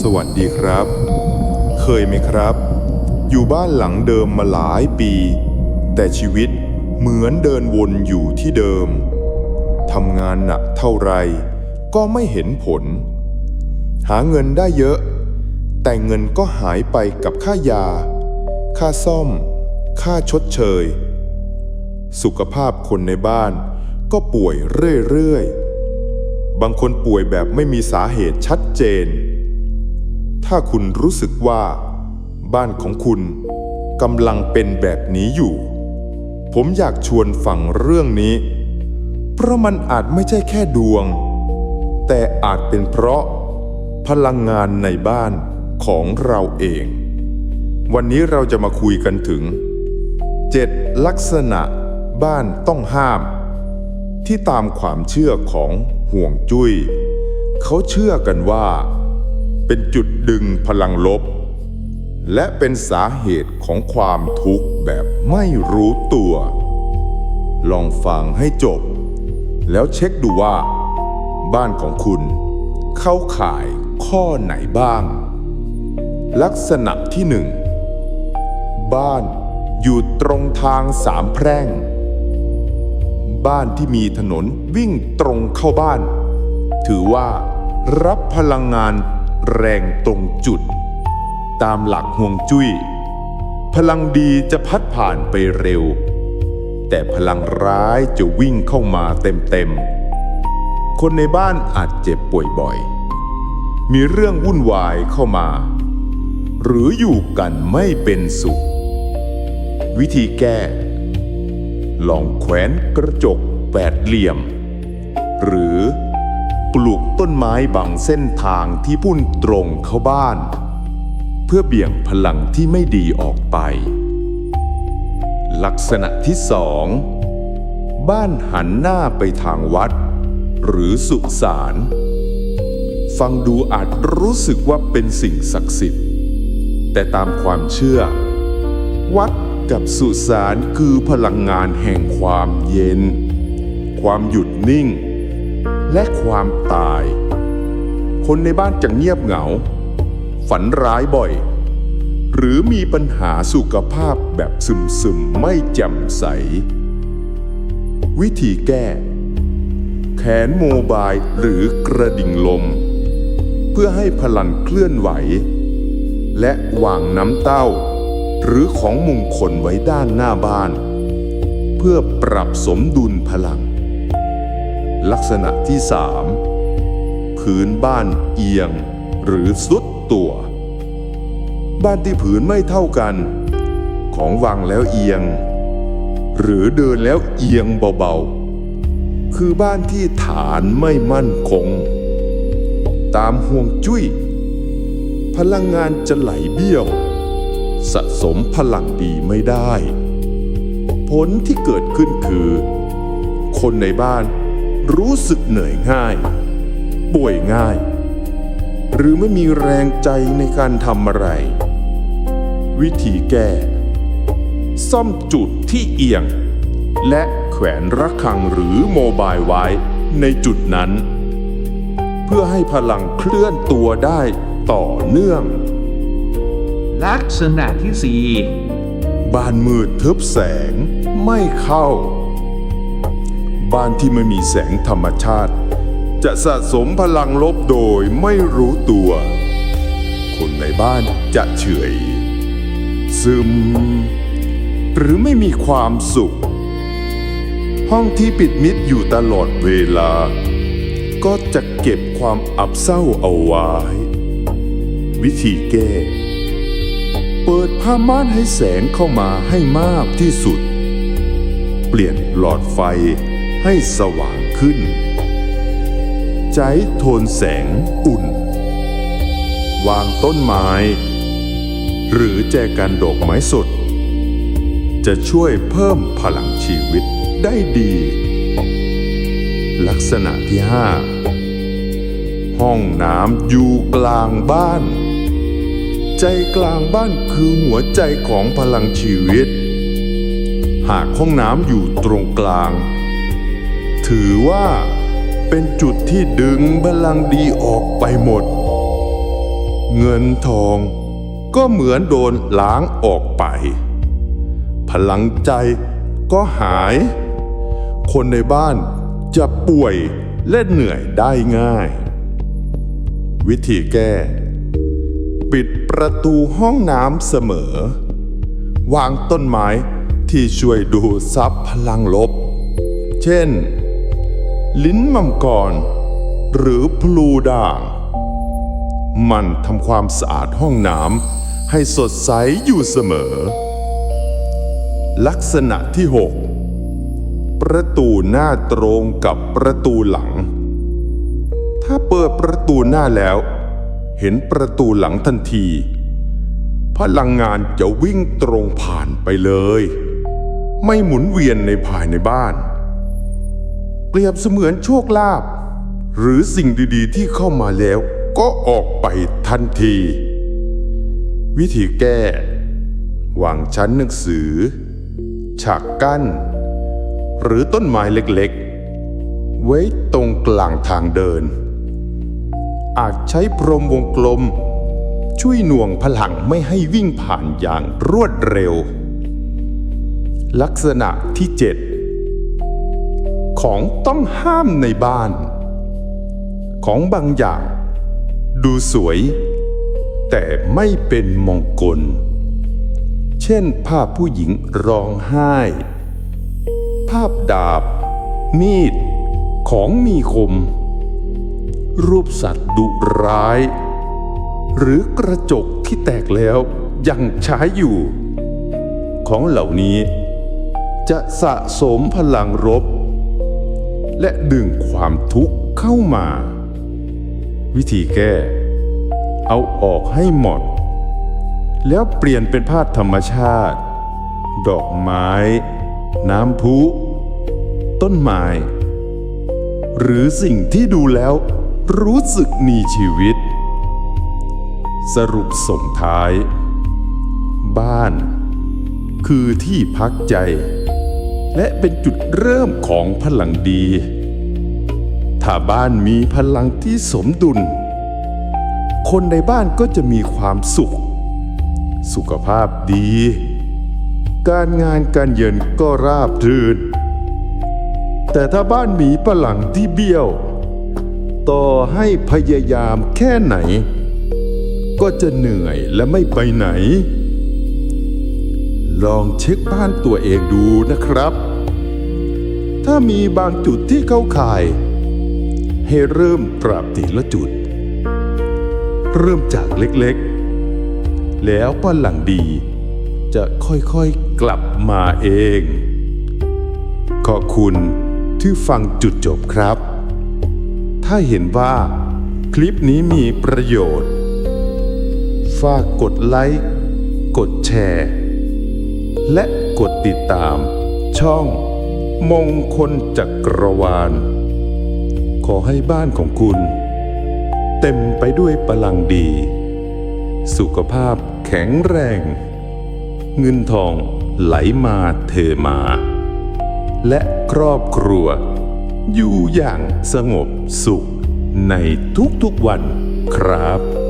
สวัสดีครับ เคยไหมครับ อยู่บ้านหลังเดิมมาหลายปี แต่ชีวิตเหมือนเดินวนอยู่ที่เดิมทำงานหนักเท่าไร ก็ไม่เห็นผล หาเงินได้เยอะ แต่เงินก็หายไปกับค่ายา ค่าซ่อม ค่าชดเชย สุขภาพคนในบ้านก็ป่วยเรื่อยๆบางคนป่วยแบบไม่มีสาเหตุชัดเจน ถ้าคุณรู้สึกว่า บ้านของคุณกำลังเป็นแบบนี้อยู่ ผมอยากชวนฟังเรื่องนี้ เพราะมันอาจไม่ใช่แค่ดวง แต่อาจเป็นเพราะพลังงานในบ้านของเราเอง วันนี้เราจะมาคุยกันถึง 7 ลักษณะบ้านต้องห้าม ที่ตามความเชื่อของห่วงจุย้ยเขาเชื่อกันว่า เป็นจุดดึงพลังลบ และเป็นสาเหตุของความทุกข์แบบไม่รู้ตัว ลองฟังให้จบ แล้วเช็คดูว่า บ้านของคุณ เข้าข่ายข้อไหนบ้าง ลักษณะที่หนึ่งบ้านอยู่ตรงทางสามแพร่ง บ้านที่มีถนนวิ่งตรงเข้าบ้าน ถือว่ารับพลังงาน แรงตรงจุด ตามหลักห่วงจุย้ย พลังดีจะพัดผ่านไปเร็ว แต่พลังร้ายจะวิ่งเข้ามาเต็มๆ คนในบ้านอาจเจ็บป่วยบ่อย มีเรื่องวุ่นวายเข้ามา หรืออยู่กันไม่เป็นสุข วิธีแก้ ลองแขวนกระจกแปดเหลี่ยม หรือ ปลูกต้นไม้บังเส้นทางที่พุ่นตรงเข้าบ้าน เพื่อเบี่ยงพลังที่ไม่ดีออกไป ลักษณะที่สองบ้านหันหน้าไปทางวัด หรือสุสานฟังดูอาจรู้สึกว่าเป็นสิ่งศักดิ์สิทธิ์ แต่ตามความเชื่อ วัดกับสุสานคือพลังงานแห่งความเย็น ความหยุดนิ่ง และความตาย คนในบ้านจะเงียบเหงา ฝันร้ายบ่อย หรือมีปัญหาสุขภาพแบบซึมๆไม่แจ่มใส วิธีแก้ แขนโมบายหรือกระดิ่งลม เพื่อให้พลังเคลื่อนไหว และวางน้ำเต้า หรือของมงคลไว้ด้านหน้าบ้าน เพื่อปรับสมดุลพลัง ลักษณะที่สามพื้นบ้านเอียงหรือสุดตัว บ้านที่ผืนไม่เท่ากัน ของวางแล้วเอียง หรือเดินแล้วเอียงเบาๆ คือบ้านที่ฐานไม่มั่นคง ตามห่วงจุย้ย พลังงานจะไหลเบี้ยว สะสมพลังดีไม่ได้ ผลที่เกิดขึ้นคือ คนในบ้าน รู้สึกเหนื่อยง่าย ป่วยง่าย หรือไม่มีแรงใจในการทำอะไร วิธีแก้ ซ่อมจุดที่เอียง และแขวนระฆังหรือโมบายไว้ในจุดนั้น เพื่อให้พลังเคลื่อนตัวได้ต่อเนื่อง ลักษณะที่สี่บ้านมืดทึบแสงไม่เข้า บ้านที่ไม่มีแสงธรรมชาติ จะสะสมพลังลบโดยไม่รู้ตัว คนในบ้านจะเฉย ซึม หรือไม่มีความสุข ห้องที่ปิดมิดอยู่ตลอดเวลา ก็จะเก็บความอับเศร้าเอาไว้ วิธีแก้เปิดผ้าม่านให้แสงเข้ามาให้มากที่สุด เปลี่ยนหลอดไฟ ให้สว่างขึ้น ใจโทนแสงอุ่น วางต้นไม้ หรือแจกันดอกไม้สด จะช่วยเพิ่มพลังชีวิตได้ดี ลักษณะที่ห้าห้องน้ำอยู่กลางบ้าน ใจกลางบ้านคือหัวใจของพลังชีวิต หากห้องน้ำอยู่ตรงกลาง ถือว่าเป็นจุดที่ดึงพลังดีออกไปหมด เงินทองก็เหมือนโดนล้างออกไป พลังใจก็หาย คนในบ้านจะป่วยและเหนื่อยได้ง่าย วิธีแก้ ปิดประตูห้องน้ำเสมอ วางต้นไม้ที่ช่วยดูดซับพลังลบ เช่น ลิ้นมังกร หรือพลูด่าง มันทำความสะอาดห้องน้ำให้สดใสอยู่เสมอ ลักษณะที่ 6 ประตูหน้าตรงกับประตูหลัง ถ้าเปิดประตูหน้าแล้ว เห็นประตูหลังทันที พลังงานจะวิ่งตรงผ่านไปเลย ไม่หมุนเวียนในภายในบ้าน เปรียบเสมือนโชคลาภหรือสิ่งดีๆที่เข้ามาแล้วก็ออกไปทันที วิธีแก้ วางชั้นหนังสือ ฉากกั้น หรือต้นไม้เล็กๆ ไว้ตรงกลางทางเดิน อาจใช้พรมวงกลม ช่วยหน่วงพลังไม่ให้วิ่งผ่านอย่างรวดเร็ว ลักษณะที่7 ของต้องห้ามในบ้าน ของบางอย่าง ดูสวย แต่ไม่เป็นมงคล เช่นภาพผู้หญิงร้องไห้ ภาพดาบ มีด ของมีคม รูปสัตว์ดุร้าย หรือกระจกที่แตกแล้วยังใช้อยู่ ของเหล่านี้จะสะสมพลังรบ และดึงความทุกข์เข้ามา วิธีแก้ เอาออกให้หมด แล้วเปลี่ยนเป็นผ้าธรรมชาติ ดอกไม้ น้ำพุ ต้นไม้ หรือสิ่งที่ดูแล้วรู้สึกมีชีวิต สรุปส่งท้าย บ้าน คือที่พักใจ และเป็นจุดเริ่มของพลังดี ถ้าบ้านมีพลังที่สมดุล คนในบ้านก็จะมีความสุข สุขภาพดี การงานการเงินก็ราบรื่น แต่ถ้าบ้านมีพลังที่เบี้ยว ต่อให้พยายามแค่ไหน ก็จะเหนื่อยและไม่ไปไหนลองเช็คบ้านตัวเองดูนะครับ ถ้ามีบางจุดที่เข้าข่าย ให้เริ่มปรับทีละจุด เริ่มจากเล็กๆ แล้วพลังดี จะค่อยๆกลับมาเอง ขอบคุณที่ฟังจุดจบครับ ถ้าเห็นว่า คลิปนี้มีประโยชน์ ฝากกดไลค์ กดแชร์ และกดติดตามช่อง มงคลจักรวาล ขอให้บ้านของคุณ เต็มไปด้วยพลังดี สุขภาพแข็งแรง เงินทองไหลมาเทมา และครอบครัว อยู่อย่างสงบสุขในทุกๆวันครับ